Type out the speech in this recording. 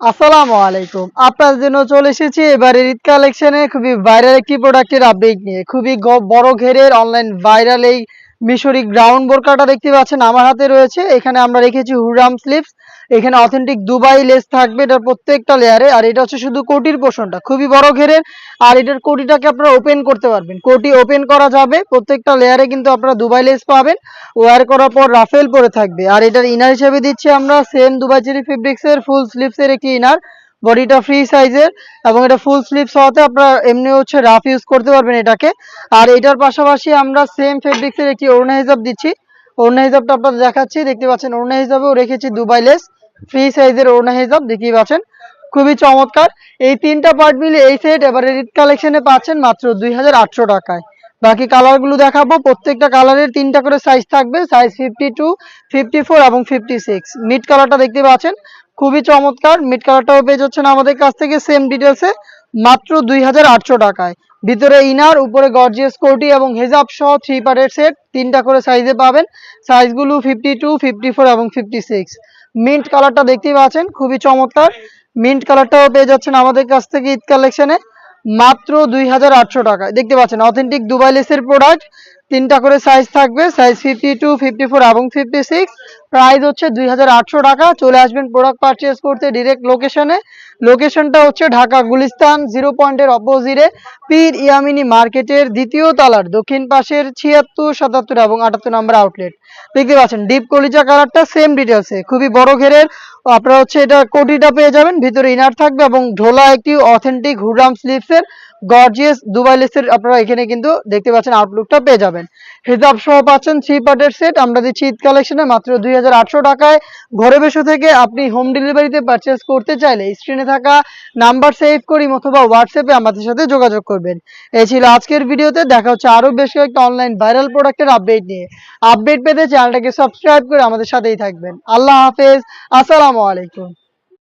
আসসালামু আলাইকুম। আপনার জন্য চলে এসেছি এবারে ঈদ কালেকশনে খুবই ভাইরাল একটি প্রোডাক্টের আপডেট নিয়ে। খুবই বড় ঘেরের অনলাইন ভাইরাল এই মিশরি গ্রাউন্ড বোরকাটা দেখতে পাচ্ছেন, আমার হাতে রয়েছে। এখানে আমরা রেখেছি হুরাম স্লিপস এখানে অথেন্টিক দুবাই লেস থাকবে, এটার প্রত্যেকটা লেয়ারে আর এটা হচ্ছে শুধু কোটির পোষণটা খুবই বড় ঘেরের। আর এটার কোটিটাকে আপনারা ওপেন করতে পারবেন। কোটি ওপেন করা যাবে, প্রত্যেকটা লেয়ারে কিন্তু আপনারা দুবাই লেস পাবেন। ওয়ার করার পর রাফেল পরে থাকবে। আর এটার ইনার হিসেবে দিচ্ছি আমরা সেম দুবাই চেরি ফেব্রিক্স এর ফুল স্লিপস এর একটি ইনার বডিটা ফ্রি সাইজের এবং এটা ফুল স্লিপস হওয়াতে আপনারা এমনি হচ্ছে রাফ ইউজ করতে পারবেন এটাকে। আর এটার পাশাপাশি আমরা সেম ফেব্রিক্স এর একটি ওড়না হিসাব দিচ্ছি। ওড়না হিসাবটা আপনাদের দেখাচ্ছি, দেখতে পাচ্ছেন ওড়না হিসাবেও রেখেছি দুবাই লেস ফ্রি সাইজের ওড়না হিসাব দেখিয়ে পাচ্ছেন। খুবই চমৎকার। এই তিনটা পার্ট মিলে এই সেট এবারে রিড কালেকশনে পাচ্ছেন মাত্র দুই হাজার আটশো টাকায়। বাকি কালারগুলো দেখাবো। প্রত্যেকটা কালারের তিনটা করে সাইজ থাকবে size fifty two fifty four এবং ফিফটি সিক্স মিড কালারটা দেখতে পাচ্ছেন? খুবই চমৎকার। মিড কালারটাও পেয়ে যাচ্ছেন আমাদের কাছ থেকে সেম ডিটেলসে মাত্র দুই হাজার আটশো টাকায়। ভিতরে ইনার উপরে গর্জিয়াস কোটি এবং হেজাব সহ থ্রি পার্টের সেট তিনটা করে সাইজে পাবেন। সাইজগুলো ফিফটি টু ফিফটি ফোর এবং ফিফটি সিক্স মিন্ট কালারটা দেখতেই পাচ্ছেন? খুবই চমৎকার। মিন্ট কালারটাও পেয়ে যাচ্ছেন আমাদের কাছ থেকে ঈদ কালেকশনে মাত্র দুই টাকায়। দেখতে পাচ্ছেন অথেন্টিক দুবাই লেসের প্রোডাক্ট তিনটা করে সাইজ থাকবে size fifty two fifty four এবং ফিফটি সিক্স প্রাইস হচ্ছে দুই হাজার আটশো টাকা। চলে আসবেন প্রোডাক্ট পারচেস করতে ডিরেক্ট লোকেশনে লোকেশনটা হচ্ছে ঢাকা গুলিস্তান জিরো পয়েন্টের অপোজিটে পীর ইয়ামিনী মার্কেটের দ্বিতীয় তলার, দক্ষিণ পাশের ছিয়াত্তর, সাতাত্তর এবং আটাত্তর নম্বর আউটলেট দেখতে পাচ্ছেন ডিপ কলিজা কালারটা সেম ডিটেলসে খুবই বড় ঘেরের, আপনারা হচ্ছে এটা কোটিটা পেয়ে যাবেন। ভিতরে ইনার থাকবে এবং ঢোলা একটি অথেন্টিক হুডরাম স্লিপসের গর্জিয়াস দুবাই লেসের আপনারা এখানে কিন্তু দেখতে পাচ্ছেন আউটলুকটা পেয়ে যাবেন। হিজাব সহ পাচ্ছেন থ্রি পার্টের সেট আমরা দিচ্ছি ঈদ কালেকশনে মাত্র দুই হাজার আটশো টাকায়। ঘরে বসে থেকে আপনি হোম ডেলিভারিতে পারচেস করতে চাইলে স্ক্রিনে থাকা নাম্বার সেভ করি অথবা হোয়াটসঅ্যাপে আমাদের সাথে যোগাযোগ করবেন। এই ছিল আজকের ভিডিওতে, দেখা হচ্ছে আরও বেশ কয়েকটা অনলাইন ভাইরাল প্রোডাক্টের আপডেট নিয়ে। আপডেট পেতে চ্যানেলটাকে সাবস্ক্রাইব করে আমাদের সাথেই থাকবেন। আল্লাহ হাফেজ, আসসালামু আলাইকুম।